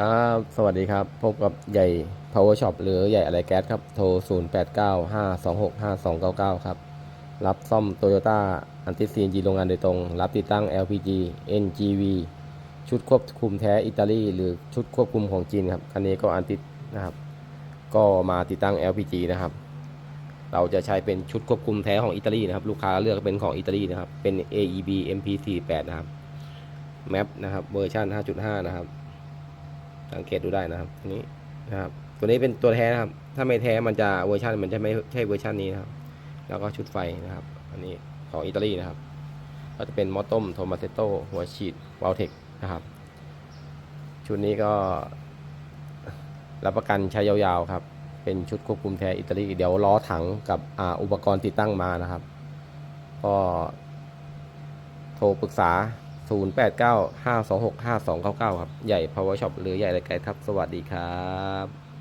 ครับสวัสดีครับ พบกับใหญ่ power shop หรือใหญ่อะไรแก๊สครับ โทร 0 8 9 5 2 6 5 2 9 9 ครับ รับซ่อมโตโยต้าอันติซีนจีโรงงานโดยตรง รับติดตั้ง LPG NGV ชุดควบคุมแท้อิตาลีหรือชุดควบคุมของจีนครับ คันนี้ก็อันติดนะครับ ก็มาติดตั้ง LPG นะครับ เราจะใช้เป็นชุดควบคุมแท้ของอิตาลีนะครับ ลูกค้าเลือกเป็นของอิตาลีนะครับ เป็น AEB MP48 นะครับ map นะครับ เวอร์ชัน5.5 นะครับ สังเกตดูได้นะครับตัวนี้นะครับ ตัวนี้เป็นตัวแท้นะครับ ถ้าไม่แท้มันจะเวอร์ชันมันจะไม่ใช่เวอร์ชันนี้นะครับ แล้วก็ชุดไฟนะครับ อันนี้ของอิตาลีนะครับ ก็จะเป็นมอต้มโทมาเตโต้หัวฉีดวาลเทคนะครับ ชุดนี้ก็รับประกันใช้ยาวๆครับ เป็นชุดควบคุมแท้อิตาลีเดี๋ยวล้อถังกับอ่าอุปกรณ์ติดตั้งมานะครับ ก็โทรปรึกษา 0895265299 ครับ ใหญ่ power shop หรือใหญ่ไรไกลครับ สวัสดีครับ